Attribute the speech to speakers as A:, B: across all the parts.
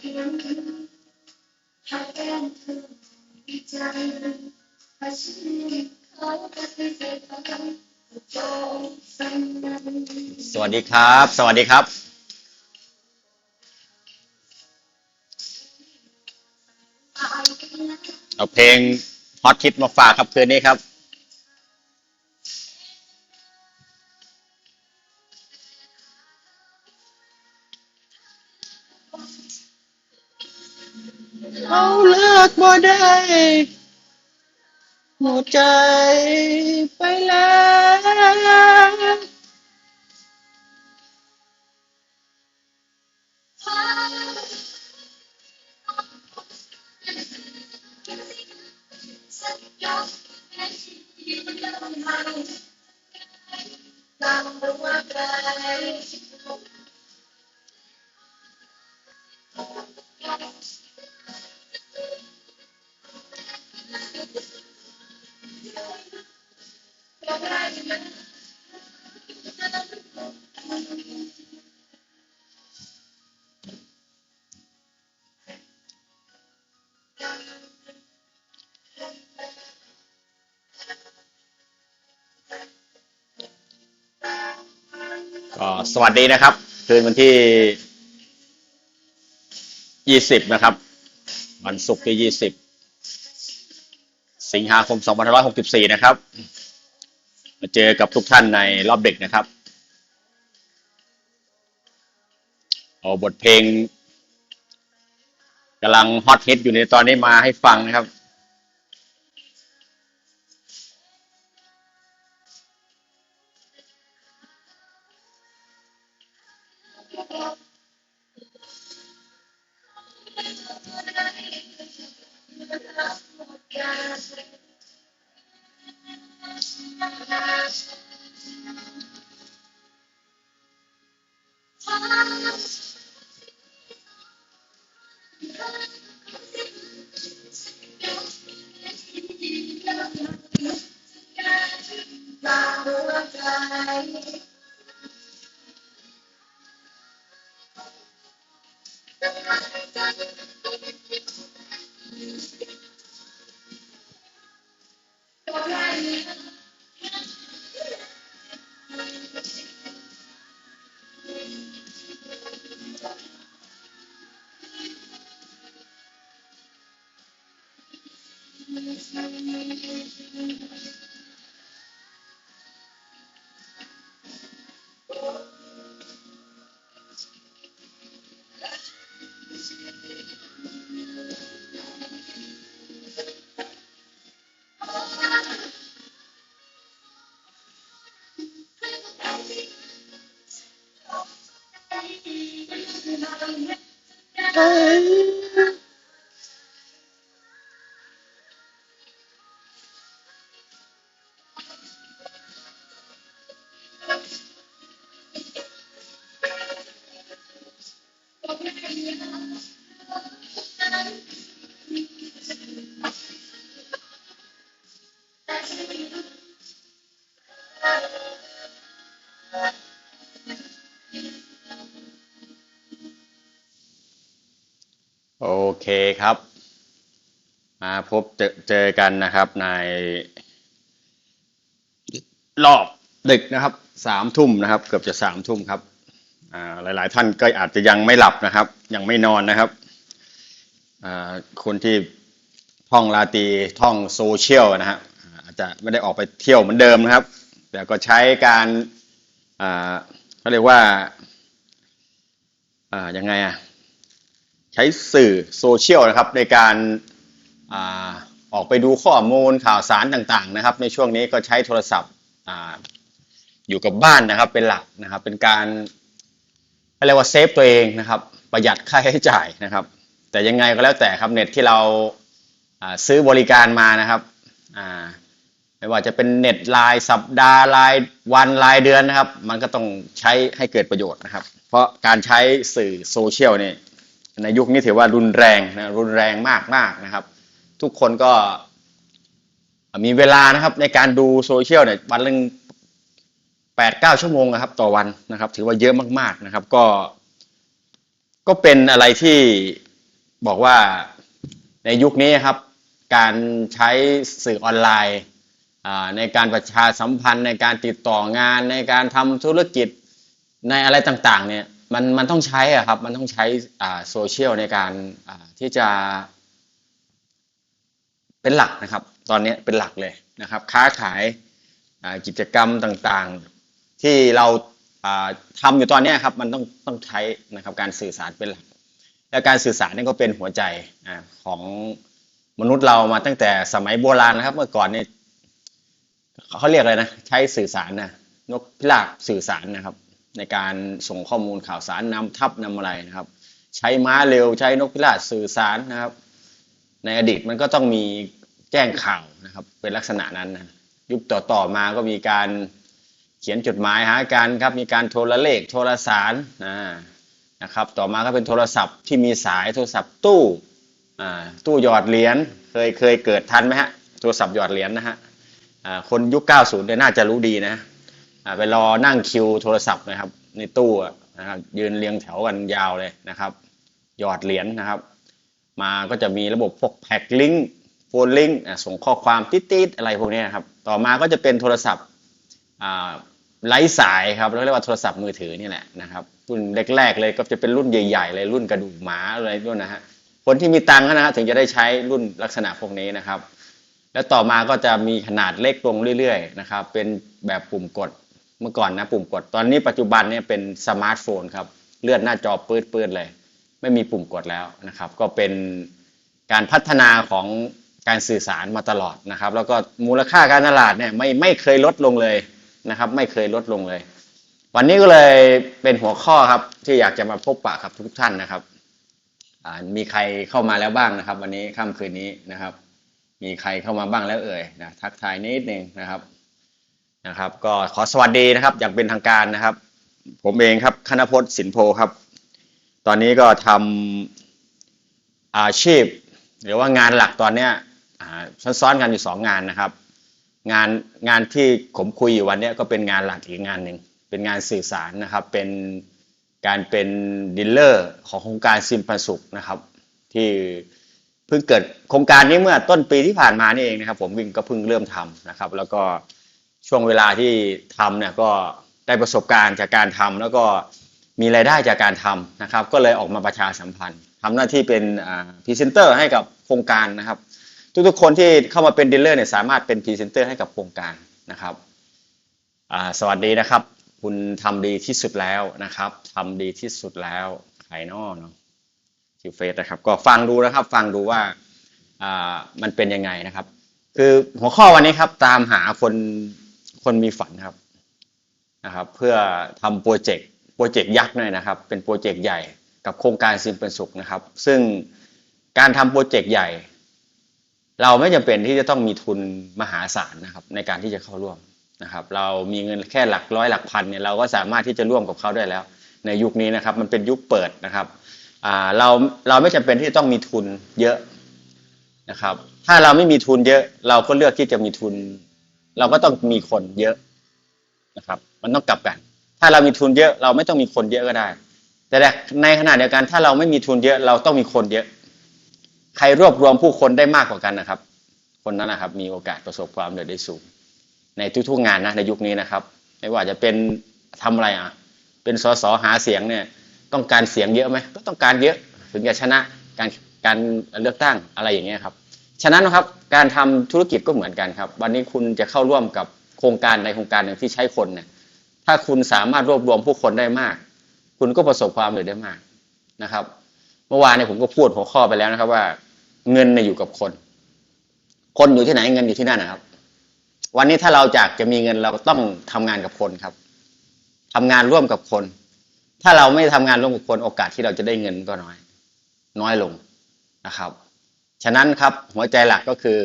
A: เพียงถ้าเป็นเธอใจถ้าฉันเขาปฏิเสธกันจงสั่งนั้น
B: สวัสดีครับ สวัสดีครับเอาเพลงฮอตฮิตมาฝากครับคืนนี้ครับ หัวใจไป สวัสดีนะครับ คืนวันที่ 20 นะครับ วันศุกร์ที่ 20 สิงหาคม 2564 นะครับ มาเจอกับทุกท่านในรอบเดึกนะครับ เอาบทเพลงกำลังฮอตฮิตอยู่ในตอนนี้มาให้ฟังนะครับ Thank you. เคครับ มาพบเจอเจอกันนะครับในรอบดึกนะครับสามทุ่มนะครับ เกือบจะสามทุ่มครับอ่าหลาย ๆ ท่านก็อาจจะยังไม่หลับนะครับ ยังไม่นอนนะครับคนที่ท่องลาตีท่องโซเชียลนะฮะอาจจะไม่ได้ออกไปเที่ยวเหมือนเดิมนะครับ แต่ก็ใช้การเขาเรียกว่าอ่ายังไงอะ ใช้สื่อโซเชียลนะครับในการอออกไปดูข้อมูลข่าวสารต่างๆนะครับ ในช่วงนี้ก็ใช้โทรศัพท์ออยู่กับบ้านนะครับเป็นหลักนะครับ เป็นการเรียกว่าเซฟตัวเองนะครับ ประหยัดค่าใช้จ่ายนะครับ แต่ยังไงก็แล้วแต่ครับเน็ตที่เราซื้อบริการมานะครับไม่ว่าจะเป็นเน็ตรายสัปดาห์รายวันรายเดือนนะครับ มันก็ต้องใช้ให้เกิดประโยชน์นะครับ เพราะการใช้สื่อโซเชียลเนี่ย ในยุคนี้ถือว่ารุนแรงนะรุนแรงมากมากๆนะครับ ทุกคนก็มีเวลานะครับในการดูโซเชียลเนี่ยวันหนึงแปดเก้าชั่วโมงนะครับ ต่อวันนะครับ ถือว่าเยอะมาก ๆนะครับ ก็ ก็เป็นอะไรที่บอกว่าในยุคนี้ครับ การใช้สื่อออนไลน์ในการประชาสัมพันธ์ในการติดต่องานในการทำธุรกิจในอะไรต่างๆ เนี่ย มันมันต้องใช้อะครับ มันต้องใช้อ่าโซเชียลในการอ่าที่จะ เป็นหลักนะครับ ตอนนี้เป็นหลักเลยนะครับ ค้าขายอ่ากิจกรรมต่างๆ ที่เราอ่าทำอยู่ตอนนี้ครับ มันต้องต้องใช้นะครับ การสื่อสารเป็นหลัก และการสื่อสารนี่ก็เป็นหัวใจอาของมนุษย์เรามาตั้งแต่สมัยโบราณนะครับ เมื่อก่อนเนี่ยเขาเรียกอะไรนะ ใช้สื่อสารนะนกพิราบสื่อสารนะครับ ในการส่งข้อมูลข่าวสารนำทัพนำอะไรนะครับ ใช้ม้าเร็วใช้นกพิราบสื่อสารนะครับ ในอดีตมันก็ต้องมีแจ้งข่าวนะครับ เป็นลักษณะนั้นนะยุคต่อต่อมาก็มีการเขียนจดหมายหากันครับ มีการโทรเลขโทรสารอ่านะครับ ต่อมาก็เป็นโทรศัพท์ที่มีสายโทรศัพท์ตู้ตู้หยอดเหรียญเคยเคยเกิดทันไหมฮะโทรศัพท์หยอดเหรียญนะฮะคนยุค 90เนี่ยน่าจะรู้ดีนะ ไปรอนั่งคิวโทรศัพท์นะครับ ในตู้นะครับยืนเรียงแถวกันยาวเลยนะครับ หยอดเหรียญนะครับ มาก็จะมีระบบพวกแพ็กลิงก์โฟนลิงก์ส่งข้อความติดๆอะไรพวกนี้นครับ ต่อมาก็จะเป็นโทรศัพท์ไร้สายครับเรียกว่าโทรศัพท์มือถือนี่แหละนะครับรุ่นแรกๆเลยก็จะเป็นรุ่นใหญ่ๆเลยรุ่นกระดูกหมาอะไรรุ่นนะฮะคนที่มีตังค์นะฮะถึงจะได้ใช้รุ่นลักษณะพวกนี้นะครับ แล้วต่อมาก็จะมีขนาดเล็กลงเรื่อยๆนะครับเป็นแบบปุ่มกด เมื่อก่อนนะปุ่มกด ตอนนี้ปัจจุบันเนี่ยเป็นสมาร์ทโฟนครับ เลื่อนหน้าจอปื้ดๆเลย ไม่มีปุ่มกดแล้วนะครับ ก็เป็นการพัฒนาของการสื่อสารมาตลอดนะครับ แล้วก็มูลค่าการตลาดเนี่ยไม่ไม่เคยลดลงเลยนะครับ ไม่เคยลดลงเลย วันนี้ก็เลยเป็นหัวข้อครับที่อยากจะมาพบปะกับทุกท่านนะครับมีใครเข้ามาแล้วบ้างนะครับ วันนี้ค่ำคืนนี้นะครับ มีใครเข้ามาบ้างแล้วเอ่ยนะทักทายนิดนึงนะครับ นะครับ ก็ขอสวัสดีนะครับ อย่างเป็นทางการนะครับ ผมเองครับคณพจน์สินโพครับ ตอนนี้ก็ทำอาชีพ หรือว่างานหลักตอนเนี้ยซ้อนๆกันอยู่สองงานนะครับ งานงานที่ผมคุยอยู่วันนี้ก็เป็นงานหลักอีกงานหนึ่งเป็นงานสื่อสารนะครับ เป็นการเป็นดีลเลอร์ของโครงการซิมปันสุขนะครับ ที่เพิ่งเกิดโครงการนี้เมื่อต้นปีที่ผ่านมานี่เองนะครับ ผมวิ่งก็เพิ่งเริ่มทำนะครับ แล้วก็ ช่วงเวลาที่ทำเนี่ยก็ได้ประสบการณ์จากการทำแล้วก็มีรายได้จากการทำนะครับ ก็เลยออกมาประชาสัมพันธ์ทำหน้าที่เป็นพรีเซนเตอร์ให้กับโครงการนะครับ ทุกๆคนที่เข้ามาเป็นดีลเลอร์เนี่ยสามารถเป็นพรีเซนเตอร์ให้กับโครงการนะครับสวัสดีนะครับ คุณทำดีที่สุดแล้วนะครับทำดีที่สุดแล้วไข่นอเนาะชื่อเฟซนะครับ ก็ฟังดูนะครับ ฟังดูว่ามันเป็นยังไงนะครับ คือหัวข้อวันนี้ครับตามหาคน คนมีฝันครับนะครับ เพื่อทำโปรเจกต์โปรเจกต์ยักษ์หน่อยนะครับ เป็นโปรเจกต์ใหญ่กับโครงการซิมเป็นสุขนะครับ ซึ่งการทำโปรเจกต์ใหญ่ เราไม่จำเป็นที่จะต้องมีทุนมหาศาลนะครับ ในการที่จะเข้าร่วมนะครับ เรามีเงินแค่หลักร้อยหลักพันเนี่ยเราก็สามารถที่จะร่วมกับเขาได้แล้ว ในยุคนี้นะครับ มันเป็นยุคเปิดนะครับเราเราไม่จำเป็นที่จะต้องมีทุนเยอะนะครับ ถ้าเราไม่มีทุนเยอะ เราก็เลือกที่จะมีทุน เราก็ต้องมีคนเยอะนะครับ มันต้องกลับกัน ถ้าเรามีทุนเยอะ เราไม่ต้องมีคนเยอะก็ได้ แต่ในขณะเดียวกันถ้าเราไม่มีทุนเยอะเราต้องมีคนเยอะ ใครรวบรวมผู้คนได้มากกว่ากันนะครับ คนนั้นนะครับ มีโอกาสประสบความสำเร็จได้สูง ในทุกๆงานนะในยุคนี้นะครับ ไม่ว่าจะเป็นทำอะไรอะ เป็นสสหาเสียงเนี่ย ต้องการเสียงเยอะไหมก็ต้องการเยอะถึงจะชนะการการเลือกตั้งอะไรอย่างเงี้ยครับ ฉะนั้นนะครับการทำธุรกิจก็เหมือนกันครับ วันนี้คุณจะเข้าร่วมกับโครงการในโครงการหนึ่งที่ใช้คนเนี่ยถ้าคุณสามารถรวบรวมผู้คนได้มาก คุณก็ประสบความสำเร็จได้มากนะครับ เมื่อวานเนี่ยผมก็พูดหัวข้อไปแล้วนะครับว่า เงินเนี่ยอยู่กับคน คนอยู่ที่ไหนเงินอยู่ที่นั่นนะครับ วันนี้ถ้าเราจากจะมีเงินเราต้องทำงานกับคนครับทำงานร่วมกับคน ถ้าเราไม่ทำงานร่วมกับคนโอกาสที่เราจะได้เงินก็น้อย น้อยลงนะครับ ฉะนั้นครับหัวใจหลักก็คือ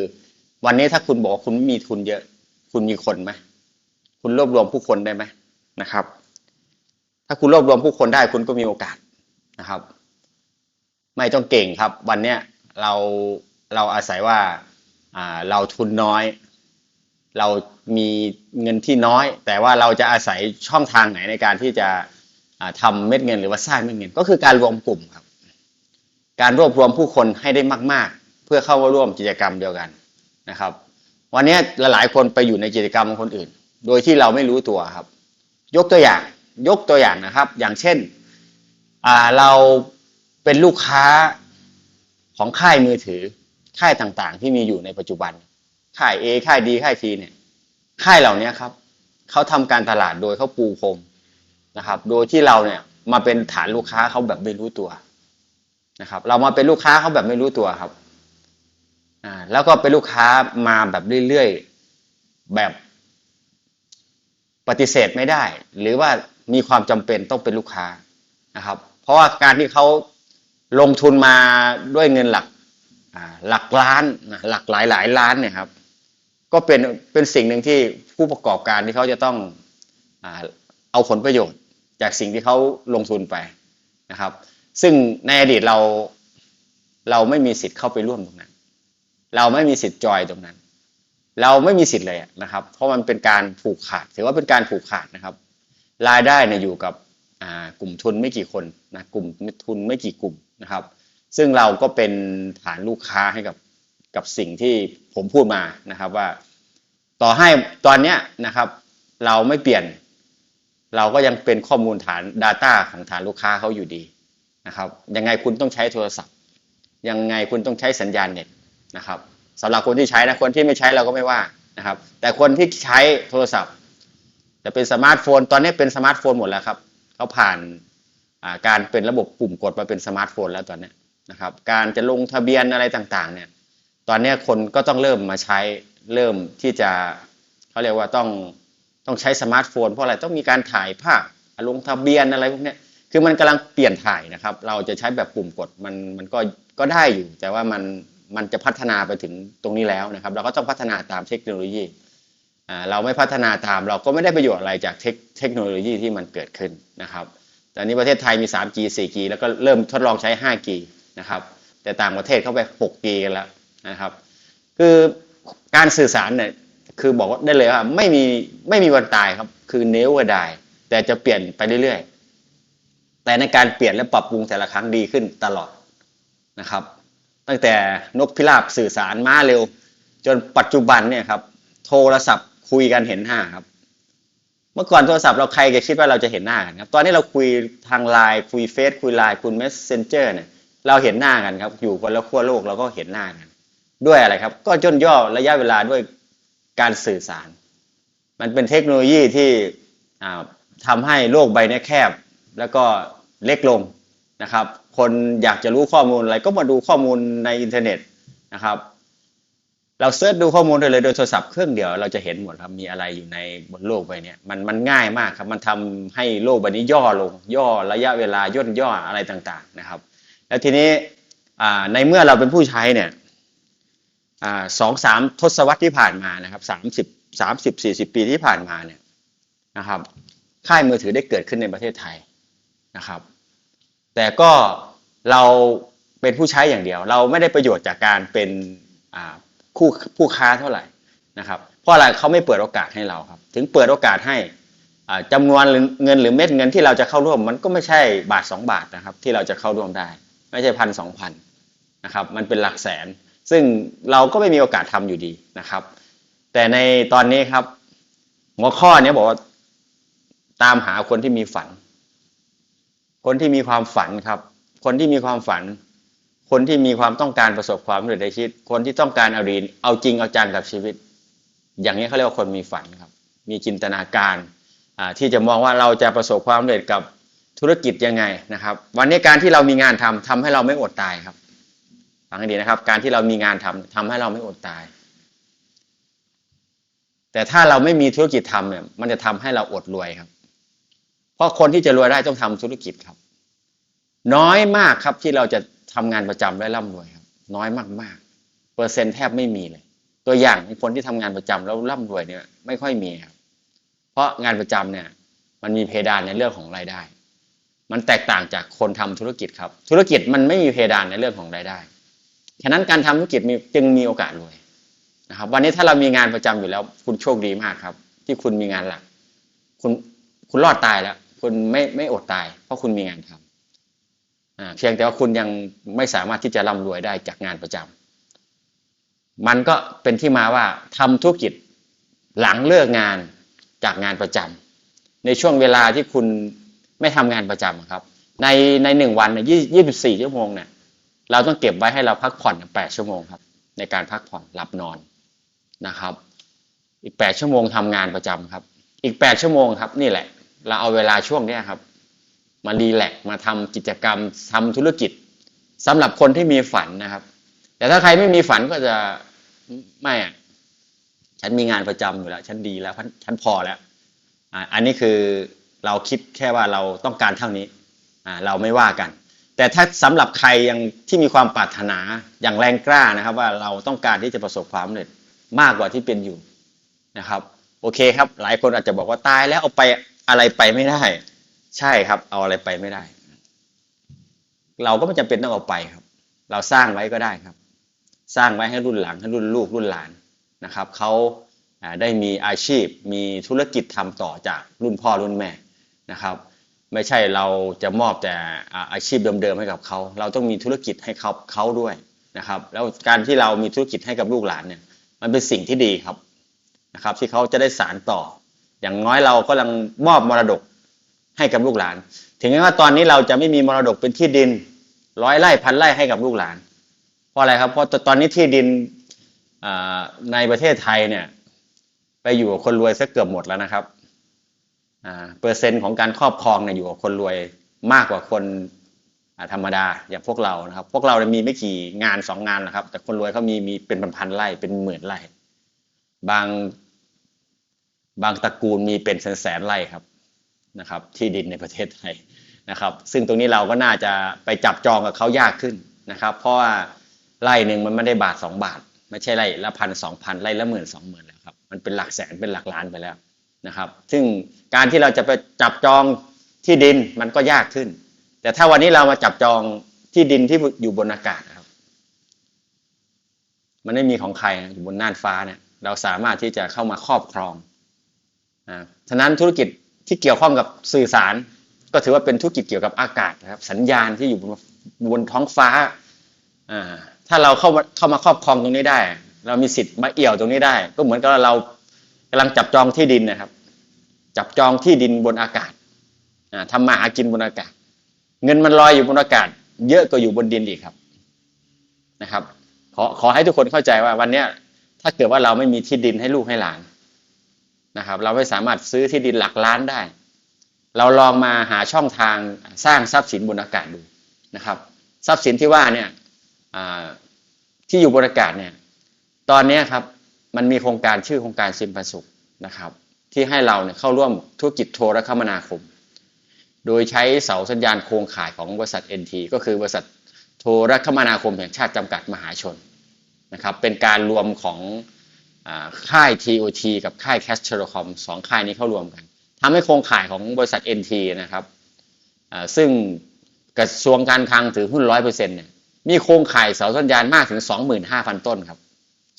B: วันนี้ถ้าคุณบอกว่าคุณไม่มีทุนเยอะ คุณมีคนไหมคุณรวบรวมผู้คนได้ไหมนะครับ ถ้าคุณรวบรวมผู้คนได้คุณก็มีโอกาสนะครับ ไม่ต้องเก่งครับ วันเนี้ยเราเราอาศัยว่าอ่าเราทุนน้อย เรามีเงินที่น้อย แต่ว่าเราจะอาศัยช่องทางไหนในการที่จะอ่าทำเม็ดเงินหรือว่าสร้างเม็ดเงิน ก็คือการรวมกลุ่มครับ การรวบรวมผู้คนให้ได้มาก ๆ พื่อเข้าร่วมกิจกรรมเดียวกันนะครับ วันนี้หลายๆคนไปอยู่ในกิจกรรมของคนอื่น โดยที่เราไม่รู้ตัวครับ ยกตัวอย่างยกตัวอย่างนะครับ อย่างเช่นเราเป็นลูกค้าของค่ายมือถือค่ายต่างๆ ที่มีอยู่ในปัจจุบัน ค่าย A ค่าย D ค่าย T เนี่ยค่ายเหล่านี้ครับเขาทำการตลาดโดยเขาปูพรมนะครับ โดยที่เราเนี่ยมาเป็นฐานลูกค้าเขาแบบไม่รู้ตัวนะครับ เรามาเป็นลูกค้าเขาแบบไม่รู้ตัวครับ อ่าแล้วก็เป็นลูกค้ามาแบบเรื่อยๆ แบบปฏิเสธไม่ได้ หรือว่ามีความจำเป็นต้องเป็นลูกค้านะครับ เพราะว่าการที่เขาลงทุนมาด้วยเงินหลักอ่าหลักล้านนะหลักหลายหลายล้านเนี่ยครับ ก็เป็นเป็นสิ่งหนึ่งที่ผู้ประกอบการที่เขาจะต้องอาเอาผลประโยชน์ จากสิ่งที่เขาลงทุนไปนะครับ ซึ่งในอดีตเราเราไม่มีสิทธิ์เข้าไปร่วมตรงนั้น เราไม่มีสิทธิ์จอยตรงนั้น เราไม่มีสิทธิ์เลยนะครับ เพราะมันเป็นการผูกขาด ถือว่าเป็นการผูกขาดนะครับ รายได้เนี่ยอยู่กับกลุ่มทุนไม่กี่คนนะกลุ่มทุนไม่กี่กลุ่มนะครับ ซึ่งเราก็เป็นฐานลูกค้าให้กับกับสิ่งที่ผมพูดมานะครับว่า ต่อให้ตอนเนี้ยนะครับ เราไม่เปลี่ยน เราก็ยังเป็นข้อมูลฐาน Data ของฐานลูกค้าเขาอยู่ดีนะครับ ยังไงคุณต้องใช้โทรศัพท์ ยังไงคุณต้องใช้สัญญาณเน็ต นะครับสำหรับคนที่ใช้นะคนที่ไม่ใช้เราก็ไม่ว่านะครับ แต่คนที่ใช้โทรศัพท์ จะเป็นสมาร์ทโฟน ตอนนี้เป็นสมาร์ทโฟนหมดแล้วครับเขาผ่านาการเป็นระบบปุ่มกดมาเป็นสมาร์ทโฟนแล้วตอนนี้นะครับ การจะลงทะเบียนอะไรต่างๆเนี่ยตอนนี้คนก็ต้องเริ่มมาใช้เริ่มที่จะเขาเรียกว่าต้องต้องใช้สมาร์ทโฟน เพราะอะไรต้องมีการถ่ายภาพลงทะเบียนอะไรพวกนี้คือมันกำลังเปลี่ยนถ่ายนะครับ เราจะใช้แบบปุ่มกดมันมันก็ก็ได้อยู่ แต่ว่ามัน มันจะพัฒนาไปถึงตรงนี้แล้วนะครับ เราก็ต้องพัฒนาตามเทคโนโลยีเราไม่พัฒนาตามเราก็ไม่ได้ประโยชน์อะไรจากเทคโนโลยีที่มันเกิดขึ้นนะครับต่นี้ประเทศไทยมี 3G 4G แล้วก็เริ่มทดลองใช้ 5G นะครับแต่ต่างประเทศเข้าไป 6G กันแล้วนะครับคือการสื่อสารเนี่ยคือบอกว่าได้เลยว่าไม่มีไม่มีวันตายครับคือเนวดายแต่จะเปลี่ยนไปเรื่อยๆ แต่ในการเปลี่ยนและปรับปรุงแต่ละครั้งดีขึ้นตลอดนะครับ ตั้งแต่นกพิราบสื่อสารม้าเร็ว จนปัจจุบันเนี่ยครับ โทรศัพท์คุยกันเห็นหน้าครับ เมื่อก่อนโทรศัพท์เราใครจะคิดว่าเราจะเห็นหน้ากันครับ ตอนนี้เราคุยทางไลน์คุยเฟซคุยไลน์คุยเมสเซนเจอร์เนี่ยเราเห็นหน้ากันครับ อยู่คนละขั้วโลกเราก็เห็นหน้ากัน ด้วยอะไรครับ ก็ย่นย่อระยะเวลาด้วยการสื่อสาร มันเป็นเทคโนโลยีที่อ่าทำให้โลกใบนี้แคบ แล้วก็เล็กลง นะครับ คนอยากจะรู้ข้อมูลอะไรก็มาดูข้อมูลในอินเทอร์เน็ตนะครับ เราเสิร์ชดูข้อมูลได้เลยโดยโทรศัพท์เครื่องเดียวเราจะเห็นหมดครับมีอะไรอยู่ในบนโลกใบนี้มันมันง่ายมากครับมันทำให้โลกใบนี้ย่อลง ย่อระยะเวลาย่นย่ออะไรต่างๆนะครับ แล้วทีนี้ในเมื่อเราเป็นผู้ใช้เนี่ยสองสามทศวรรษที่ผ่านมานะครับสามสิบสามสิบสี่สิบปีที่ผ่านมาเนี่ยนะครับ ค่ายมือถือได้เกิดขึ้นในประเทศไทยนะครับ แต่ก็เราเป็นผู้ใช้อย่างเดียว เราไม่ได้ประโยชน์จากการเป็นคู่ผู้ค้าเท่าไหร่นะครับ เพราะอะไรเขาไม่เปิดโอกาสให้เราครับ ถึงเปิดโอกาสให้อ่าจำนวนเงินหรือเม็ดเงินที่เราจะเข้าร่วม มันก็ไม่ใช่บาทสองบาทนะครับ ที่เราจะเข้าร่วมได้ ไม่ใช่พันสองพันนะครับ มันเป็นหลักแสน ซึ่งเราก็ไม่มีโอกาสทำอยู่ดีนะครับ แต่ในตอนนี้ครับ หัวข้อนี้บอกว่าตามหาคนที่มีฝัน คนที่มีความฝันครับ คนที่มีความฝัน คนที่มีความต้องการประสบความสำเร็จในชีวิต คนที่ต้องการเอาดีเอาจริงเอาจังกับชีวิต อย่างนี้เขาเรียกว่าคนมีฝันครับ มีจินตนาการอ่าที่จะมองว่าเราจะประสบความสำเร็จกับธุรกิจยังไงนะครับ วันนี้การที่เรามีงานทำทำให้เราไม่อดตายครับฟังให้ดีนะครับ การที่เรามีงานทำทำให้เราไม่อดตาย แต่ถ้าเราไม่มีธุรกิจทำเนี่ยมันจะทำให้เราอดรวยครับ ราะคนที่จะรวยได้ต้องทำธุรกิจครับ น้อยมากครับที่เราจะทำงานประจำและร่ำรวยครับ น้อยมากๆ เปอร์เซ็นต์แทบไม่มีเลย ตัวอย่างของคนที่ทำงานประจำแล้วร่ำรวยเนี่ยไม่ค่อยมีครับ เพราะงานประจำเนี่ย มันมีเพดานในเรื่องของรายได้ มันแตกต่างจากคนทำธุรกิจครับ ธุรกิจมันไม่มีเพดานในเรื่องของรายได้ฉะนั้นการทำธุรกิจจึงมีโอกาสรวยนะครับ วันนี้ถ้าเรามีงานประจำอยู่แล้ว คุณโชคดีมากครับ ที่คุณมีงานหลัก คุณคุณรอดตายแล้ว คุณไม่ไม่อดตาย เพราะคุณมีงานทำเพียงแต่ว่าคุณยังไม่สามารถที่จะร่ำรวยได้จากงานประจำมันก็เป็นที่มาว่าทำธุรกิจหลังเลิกงานจากงานประจำในช่วงเวลาที่คุณไม่ทำงานประจำครับ ในในหนึ่งวันเนี่ยยี่สิบสี่ชั่วโมงเนี่ยเราต้องเก็บไว้ให้เราพักผ่อนแปดชั่วโมงครับในการพักผ่อนหลับนอนนะครับ อีกแปดชั่วโมงทำงานประจำครับ อีกแปดชั่วโมงครับนี่แหละ เราเอาเวลาช่วงเนี้ยครับ มารีแลกมาทำกิจกรรมทำธุรกิจสำหรับคนที่มีฝันนะครับ แต่ถ้าใครไม่มีฝันก็จะไม่ฉันมีงานประจำอยู่แล้ว ฉันดีแล้วฉันพอแล้วอันนี้คือเราคิดแค่ว่าเราต้องการเท่านี้เราไม่ว่ากัน แต่ถ้าสำหรับใครยังที่มีความปรารถนาอย่างแรงกล้านะครับ ว่าเราต้องการที่จะประสบความสำเร็จมากกว่าที่เป็นอยู่นะครับ โอเคครับ หลายคนอาจจะบอกว่าตายแล้วเอาไปอะไรไปไม่ได้ ใช่ครับ เอาอะไรไปไม่ได้ เราก็ไม่จำเป็นต้องเอาไปครับ เราสร้างไว้ก็ได้ครับ สร้างไว้ให้รุ่นหลังให้รุ่นลูกรุ่นหลานนะครับเขาอ่าได้มีอาชีพมีธุรกิจทำต่อจากรุ่นพ่อรุ่นแม่นะครับ ไม่ใช่เราจะมอบแต่อ่าอาชีพเดิมๆให้กับเขา เราต้องมีธุรกิจให้เขาเขาด้วยนะครับ แล้วการที่เรามีธุรกิจให้กับลูกหลานเนี่ยมันเป็นสิ่งที่ดีครับนะครับ ที่เขาจะได้สารต่อ อย่างน้อยเราก็กำลังมอบมรดกให้กับลูกหลาน ถึงแม้ว่าตอนนี้เราจะไม่มีมรดกเป็นที่ดินร้อยไร่พันไร่ให้กับลูกหลาน เพราะอะไรครับ เพราะตอนนี้ที่ดินในประเทศไทยเนี่ยไปอยู่กับคนรวยซะเกือบหมดแล้วนะครับอ่าเปอร์เซ็นต์ของการครอบครองเนี่ยอยู่กับคนรวยมากกว่าคนธรรมดาอย่างพวกเรานะครับ พวกเรามีไม่กี่งานสองงานนะครับ แต่คนรวยเขามีมีเป็นพันๆไร่เป็นหมื่นไร่ บาง บางตระกูลมีเป็นแสนแสนไร่ครับนะครับ ที่ดินในประเทศไทยนะครับ ซึ่งตรงนี้เราก็น่าจะไปจับจองกับเขายากขึ้นนะครับ เพราะว่าไร่หนึ่งมันไม่ได้บาทสองบาท ไม่ใช่ไร่ละพันสองพันไร่ละหมื่นสองหมื่นแล้วครับมันเป็นหลักแสนเป็นหลักล้านไปแล้วนะครับ ซึ่งการที่เราจะไปจับจองที่ดินมันก็ยากขึ้น แต่ถ้าวันนี้เรามาจับจองที่ดินที่อยู่บนอากาศนะครับ มันไม่มีของใครอยู่บนน่านฟ้าเนี่ย เราสามารถที่จะเข้ามาครอบครอง ฉะนั้นธุรกิจที่เกี่ยวข้องกับสื่อสาร ก็ถือว่าเป็นธุรกิจเกี่ยวกับอากาศนะครับ สัญญาณที่อยู่บนบนท้องฟ้า ถ้าเราเข้ามาเข้ามาครอบครองตรงนี้ได้ เรามีสิทธิ์มาเอี่ยวตรงนี้ได้ ก็เหมือนกับเรากำลังจับจองที่ดินนะครับ จับจองที่ดินบนอากาศอ่าทำมาหากินบนอากาศ เงินมันลอยอยู่บนอากาศ เยอะกว่าอยู่บนดินอีกครับนะครับ ขอขอให้ทุกคนเข้าใจว่าวันนี้ถ้าเกิดว่าเราไม่มีที่ดินให้ลูกให้หลาน นะครับ เราไม่สามารถซื้อที่ดินหลักล้านได้ เราลองมาหาช่องทางสร้างทรัพย์สินบนอากาศดูนะครับ ทรัพย์สินที่ว่าเนี่ยที่อยู่บนอากาศเนี่ยตอนนี้ครับมันมีโครงการชื่อโครงการซิมปันสุขนะครับที่ให้เราเนี่ยเข้าร่วมธุรกิจโทรคมนาคม โดยใช้เสาสัญญาณโครงข่ายของบริษัท NT ก็คือบริษัทโทรคมนาคมแห่งชาติจำกัดมหาชนนะครับเป็นการรวมของ ค่าย TOT กับค่าย Cash Telecom สองค่ายนี้เข้ารวมกันทำให้โครงข่ายของบริษัท NT นะครับซึ่งกระทรวงการคลังถือหุ้นร้อยเปอร์เซ็นต์เนี่ยมีโครงข่ายเสาสัญญาณมากถึง 25,000 ต้นครับ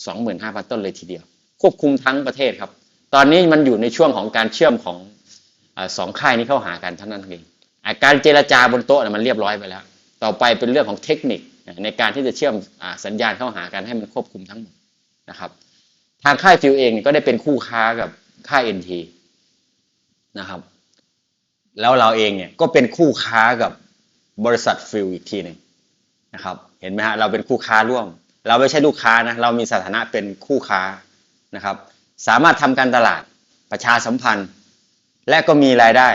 B: 25,000 ต้นเลยทีเดียว ควบคุมทั้งประเทศครับ ตอนนี้มันอยู่ในช่วงของการเชื่อมของอสองค่ายนี้เข้าหากันเท่านั้นเองอการเจรจาบนโต๊ะมันเรียบร้อยไปแล้ว ต่อไปเป็นเรื่องของเทคนิคในการที่จะเชื่อมอสัญญาณเข้าหากันให้มันควบคุมทั้งหมดนะครับ ทางค่ายฟิวเองก็ได้เป็นคู่ค้ากับค่าย NT นะครับ แล้วเราเองเนี่ยก็เป็นคู่ค้ากับบริษัทฟิวอีกทีหนึ่งนะครับ เห็นไหมฮะเราเป็นคู่ค้าร่วม เราไม่ใช่ลูกค้านะเรามีสถานะเป็นคู่ค้านะครับ สามารถทำการตลาดประชาสัมพันธ์ และก็มีรายได้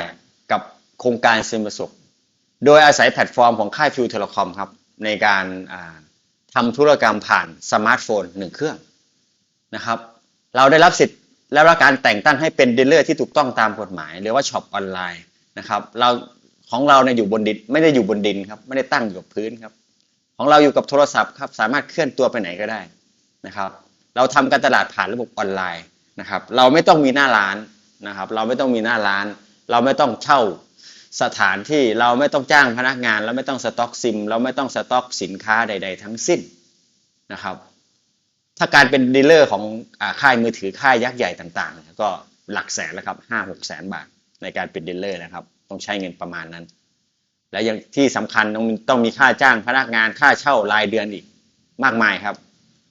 B: กับโครงการซิมประสบโดยอาศัยแพลตฟอร์มของค่ายฟิวเทเลคอมครับในการอ่าทำธุรกรรมผ่านสมาร์ทโฟนหนึ่งเครื่อง นะครับ เราได้รับสิทธิ์และรับการแต่งตั้งให้เป็นดีลเลอร์ที่ถูกต้องตามกฎหมาย หรือว่าช็อปออนไลน์นะครับ เราของเราเนี่ยอยู่บนดินไม่ได้อยู่บนดินครับไม่ได้ตั้งอยู่กับพื้นครับ ของเราอยู่กับโทรศัพท์ครับสามารถเคลื่อนตัวไปไหนก็ได้นะครับ เราทำการตลาดผ่านระบบออนไลน์นะครับ เราไม่ต้องมีหน้าร้านนะครับ เราไม่ต้องมีหน้าร้าน เราไม่ต้องเช่าสถานที่เราไม่ต้องจ้างพนักงาน เราไม่ต้องสต็อกซิม เราไม่ต้องสต็อกสินค้าใด ๆ ทั้งสิ้นนะครับ ถ้าการเป็นดีลเลอร์ของอค่ายมือถือค่ายยักษ์ใหญ่ต่างๆ ก็หลักแสนแล้วครับห้าหกแสนบาทในการเป็นดีลเลอร์นะครับ ต้องใช้เงินประมาณนั้น และยังที่สำคัญต้องมีต้องมีค่าจ้างพนักงานค่าเช่ารายเดือนอีกมากมายครับ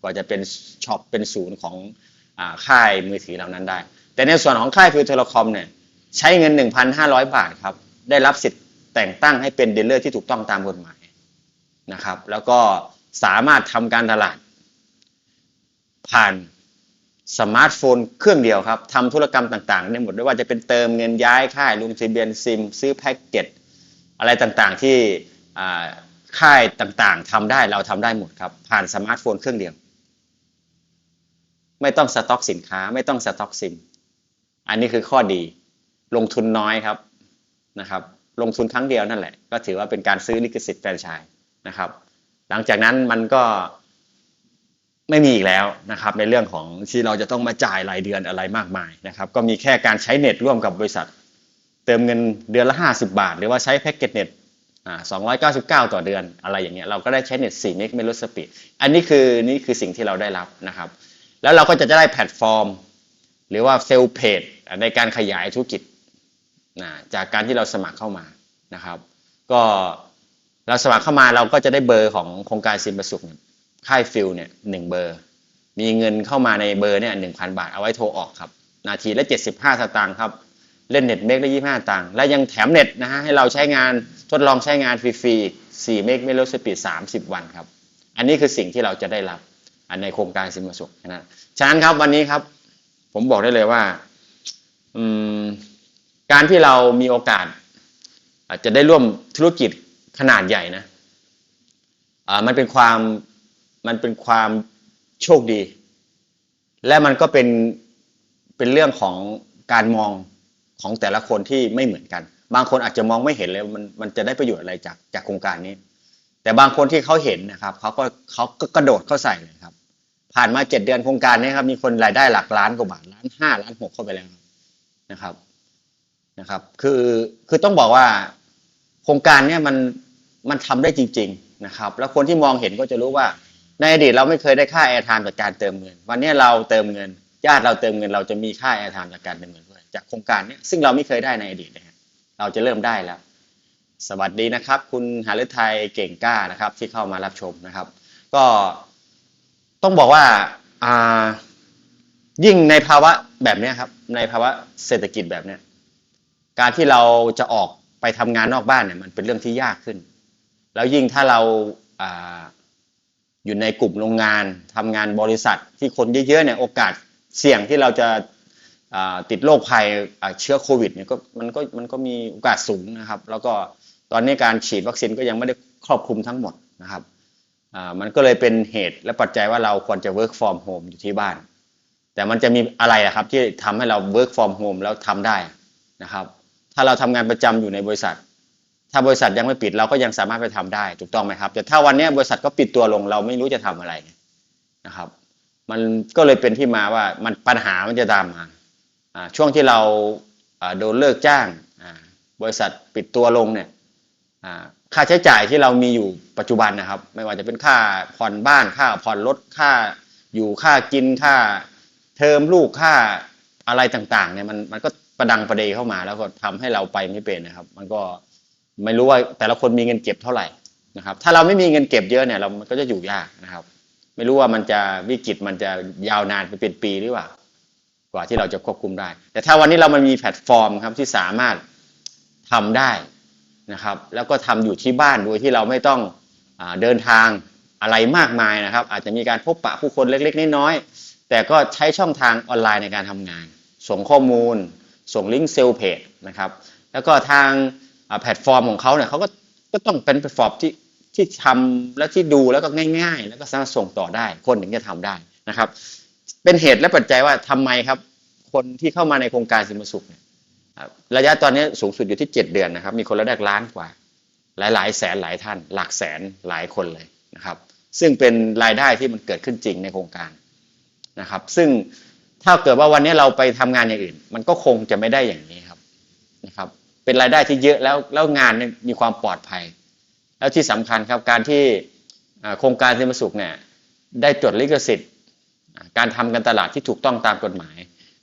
B: กว่าจะเป็นช็อปเป็นศูนย์ของอค่ายมือถือเหล่านั้นได้ แต่ในส่วนของค่ายฟิวเทเลคอมเนี่ยใช้เงิน 1,500 บาทครับ ได้รับสิทธิ์แต่งตั้งให้เป็นดีลเลอร์ที่ถูกต้องตามกฎหมายนะครับ แล้วก็สามารถทำการตลาด ผ่านสมาร์ทโฟนเครื่องเดียวครับทำธุรกรรมต่างๆได้หมดไม่ว่าจะเป็นเติมเงินย้ายค่ายลงทะเบียนซิม ซื้อแพ็กเกจอะไรต่างๆที่ค่ายต่างๆทำได้เราทำได้หมดครับ ผ่านสมาร์ทโฟนเครื่องเดียว ไม่ต้องสต็อกสินค้า ไม่ต้องสต็อกซิม อันนี้คือข้อดี ลงทุนน้อยครับนะครับ ลงทุนครั้งเดียวนั่นแหละ ก็ถือว่าเป็นการซื้อลิขสิทธิ์แฟรนไชส์นะครับ หลังจากนั้นมันก็ ไม่มีอีกแล้วนะครับในเรื่องของที่เราจะต้องมาจ่ายรายเดือนอะไรมากมายนะครับก็มีแค่การใช้เน็ตร่วมกับบริษัท เติมเงินเดือนละ 50 บาท หรือว่าใช้แพ็กเกจเน็ตอ่า299 ต่อเดือนอะไรอย่างเงี้ยเราก็ได้ใช้เน็ต4เมกไม่ลดสปีดอันนี้คือนี่คือสิ่งที่เราได้รับนะครับ แล้วเราก็จะได้แพลตฟอร์ม หรือว่าเซลล์เพจในการขยายธุรกิจนะจากการที่เราสมัครเข้ามานะครับ ก็เราสมัครเข้ามาเราก็จะได้เบอร์ของโครงการซิมประสุขเนี่ย ค่ายฟิลเนี่ยหนึ่งเบอร์ มีเงินเข้ามาในเบอร์เนี่ยหนึ่งพันบาทเอาไว้โทรออกครับ นาทีละ 75 สตางค์ครับ เล่นเน็ตเมกได้25ตังค์และยังแถมเน็ตนะฮะให้เราใช้งานทดลองใช้งานฟรีๆอีก4เมกไม่ลดสปีด30 วันครับ อันนี้คือสิ่งที่เราจะได้รับอันในโครงการซิมสุขนะฉะนั้นครับวันนี้ครับ ผมบอกได้เลยว่าการที่เรามีโอกาส อาจจะได้ร่วมธุรกิจขนาดใหญ่นะมันเป็นความ มันเป็นความโชคดี และมันก็เป็นเป็นเรื่องของการมองของแต่ละคนที่ไม่เหมือนกัน บางคนอาจจะมองไม่เห็นเลยมันมันจะได้ประโยชน์อะไรจากจากโครงการนี้ แต่บางคนที่เขาเห็นนะครับเขาก็เขาก็กระโดดเข้าใส่เลยครับ ผ่านมาเจ็ดเดือนโครงการนี้ครับมีคนรายได้หลักล้านกว่าบาทล้านห้าล้านหกเข้าไปแล้วนะครับนะครับ คือคือต้องบอกว่าโครงการเนี้ยมันมันทำได้จริง ๆนะครับ แล้วคนที่มองเห็นก็จะรู้ว่า ในอดีตเราไม่เคยได้ค่าแอร์ไทม์จากการเติมเงิน วันนี้เราเติมเงิน ญาติเราเติมเงิน เราจะมีค่าแอร์ไทม์จากการเติมเงินด้วยจากโครงการนี้ซึ่งเราไม่เคยได้ในอดีตนะฮะเราจะเริ่มได้แล้ว สวัสดีนะครับ คุณหาฤทัยเก่งกล้านะครับ ที่เข้ามารับชมนะครับ ก็ต้องบอกว่าอ่ายิ่งในภาวะแบบนี้ครับ ในภาวะเศรษฐกิจแบบนี้การที่เราจะออกไปทำงานนอกบ้านเนี่ยมันเป็นเรื่องที่ยากขึ้น แล้วยิ่งถ้าเราอ่า อยู่ในกลุ่มโรงงานทำงานบริษัทที่คนเยอะๆเนี่ยโอกาสเสี่ยงที่เราจะติดโรคภัยเชื้อโควิดเนี่ยก็มันก็มันก็มีโอกาสสูงนะครับ แล้วก็ตอนนี้การฉีดวัคซีนก็ยังไม่ได้ครอบคลุมทั้งหมดนะครับมันก็เลยเป็นเหตุและปัจจัยว่าเราควรจะ work from home อยู่ที่บ้าน แต่มันจะมีอะไระครับที่ทำให้เรา work from home แล้วทำได้นะครับ ถ้าเราทำงานประจำอยู่ในบริษัท ถ้าบริษัทยังไม่ปิดเราก็ยังสามารถไปทำได้ถูกต้องไหมครับ แต่ถ้าวันนี้บริษัทก็ปิดตัวลงเราไม่รู้จะทำอะไรนะครับ มันก็เลยเป็นที่มาว่ามันปัญหามันจะตามมาช่วงที่เราโดนเลิกจ้างบริษัทปิดตัวลงเนี่ยค่าใช้จ่ายที่เรามีอยู่ปัจจุบันนะครับ ไม่ว่าจะเป็นค่าผ่อนบ้านค่าผ่อนรถค่าอยู่ค่ากินค่าเทอมลูกค่าอะไรต่างๆเนี่ยมันมันก็ประดังประเดเข้ามาแล้วก็ทำให้เราไปไม่เป็นนะครับ มันก็ ไม่รู้ว่าแต่ละคนมีเงินเก็บเท่าไหร่นะครับ ถ้าเราไม่มีเงินเก็บเยอะเนี่ยเรามันก็จะอยู่ยากนะครับ ไม่รู้ว่ามันจะวิกฤตมันจะยาวนานไปเป็นปีหรือเปล่ากว่าที่เราจะควบคุมได้ แต่ถ้าวันนี้เรามันมีแพลตฟอร์มครับที่สามารถทำได้นะครับ แล้วก็ทำอยู่ที่บ้านโดยที่เราไม่ต้องอเดินทางอะไรมากมายนะครับ อาจจะมีการพบปะผู้คนเล็กๆน้อยๆแต่ก็ใช้ช่องทางออนไลน์ในการทำงาน ส่งข้อมูล ส่งลิงก์เซลล์เพจนะครับ แล้วก็ทาง แพลตฟอร์มของเขาเนี่ยเขาก็ก็ต้องเป็นแพลตฟอร์มที่ที่ทำและที่ดูแล้วก็ง่าย ๆ แล้วก็สามารถส่งต่อได้ คนถึงจะทำได้นะครับ เป็นเหตุและปัจจัยว่าทำไมครับ คนที่เข้ามาในโครงการสิมสุขเนี่ยระยะตอนนี้สูงสุดอยู่ที่ 7 เดือนนะครับ มีคนระดับล้านกว่าหลายหลายๆ แสนหลายท่าน หลักแสนหลายคนเลยนะครับ ซึ่งเป็นรายได้ที่มันเกิดขึ้นจริงในโครงการนะครับ ซึ่งถ้าเกิดว่าวันนี้เราไปทำงานอย่างอื่น มันก็คงจะไม่ได้อย่างนี้ครับนะครับ เป็นรายได้ที่เยอะแล้วแล้วงานมีความปลอดภัย แล้วที่สำคัญครับการที่โครงการสิมสุขเนี่ยได้จดลิขสิทธิ์ การทำการตลาดที่ถูกต้องตามกฎหมาย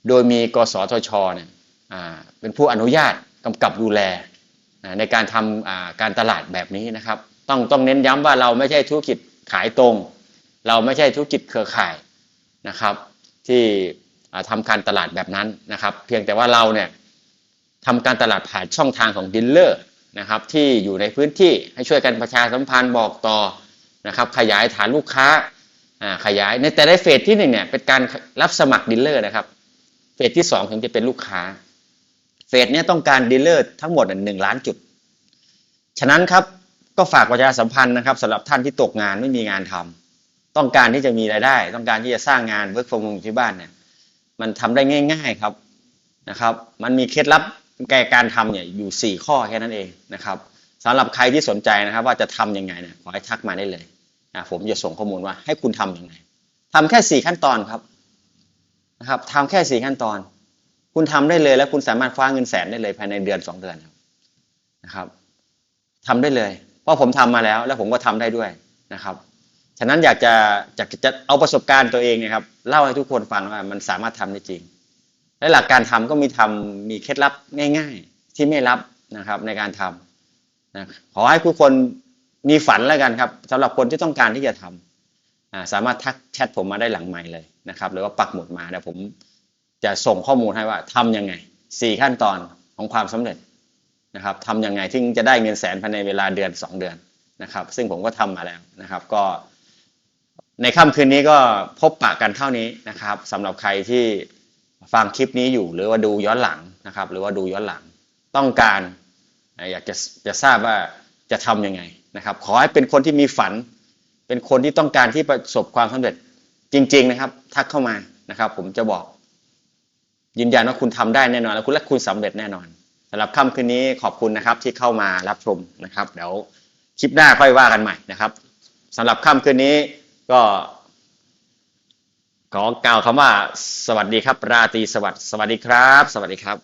B: โดยมีกสทชเนี่ยเป็นผู้อนุญาตกำกับดูแลในการทำอ่าการตลาดแบบนี้นะครับ ต้องต้องเน้นย้ำว่าเราไม่ใช่ธุรกิจขายตรง เราไม่ใช่ธุรกิจเครือข่ายนะครับ ที่ทำาการตลาดแบบนั้นนะครับ เพียงแต่ว่าเราเนี่ย ทำการตลาดผ่านช่องทางของดีลเลอร์นะครับที่อยู่ในพื้นที่ให้ช่วยกันประชาสัมพันธ์บอกต่อนะครับขยายฐานลูกค้าขยายในแต่ละเฟสที่หนึ่งเนี่ยเป็นการรับสมัครดีลเลอร์นะครับเฟสที่สองถึงจะเป็นลูกค้า เฟสเนี้ยต้องการดีลเลอร์ทั้งหมดหนึ่งล้านจุด ฉะนั้นครับก็ฝากประชาสัมพันธ์นะครับสำหรับท่านที่ตกงานไม่มีงานทำต้องการที่จะมีรายได้ ต้องการที่จะสร้างงานเวิร์กฟอร์มอยู่ที่บ้านเนี่ยมันทำได้ง่าย ๆครับนะครับ มันมีเคล็ดลับ แก่การทำเนี่ยอยู่ 4 ข้อแค่นั้นเองนะครับสำหรับใครที่สนใจนะครับ ว่าจะทำยังไงเนี่ยขอให้ทักมาได้เลยนะผมจะส่งข้อมูลว่าให้คุณทำยังไงทำแค่ 4 ขั้นตอนครับนะครับทำแค่ 4 ขั้นตอน คุณทำได้เลยแล้วคุณสามารถคว้าเงินแสนได้เลยภายในเดือน 2 เดือนนะครับทำได้เลย เพราะผมทำมาแล้วแล้วผมก็ทำได้ด้วยนะครับฉะนั้นอยากจะอยากจะเอาประสบการณ์ตัวเองเนยครับเล่าให้ทุกคนฟังว่ามันสามารถทำได้จริง และหลักการทำก็มีทำมีเคล็ดลับง่าย ๆ ที่ไม่ลับนะครับในการทำนะขอให้ทุกคนมีฝันแล้วกันครับสำหรับคนที่ต้องการที่จะทำอ่าสามารถทักแชทผมมาได้หลังไมค์เลยนะครับหรือว่าปักหมุดมาเดี๋ยวผมจะส่งข้อมูลให้ว่าทำยังไงสี่ขั้นตอนของความสำเร็จนะครับทำยังไงถึงจะได้เงินแสนภายในเวลาเดือนสองเดือนนะครับ ซึ่งผมก็ทำมาแล้วนะครับ ก็ ในค่ำคืนนี้ก็พบปะกันเท่านี้นะครับสำหรับใครที่ ฟังคลิปนี้อยู่หรือว่าดูย้อนหลังนะครับ หรือว่าดูย้อนหลังต้องการอยากจะจะทราบว่าจะทำยังไงนะครับ ขอให้เป็นคนที่มีฝัน เป็นคนที่ต้องการที่ประสบความสำเร็จจริง ๆ นะครับ ทักเข้ามานะครับ ผมจะบอก ยืนยันว่าคุณทำได้แน่นอน และคุณและคุณสำเร็จแน่นอนสำหรับค่ำคืนนี้ขอบคุณนะครับที่เข้ามารับชมนะครับ เดี๋ยวคลิปหน้าค่อยว่ากันใหม่นะครับสำหรับค่ำคืนนี้ก็ ขอกล่าวคำว่า สวัสดีครับ ราตรีสวัสดิ์สวัสดีครับ สวัสดีครับ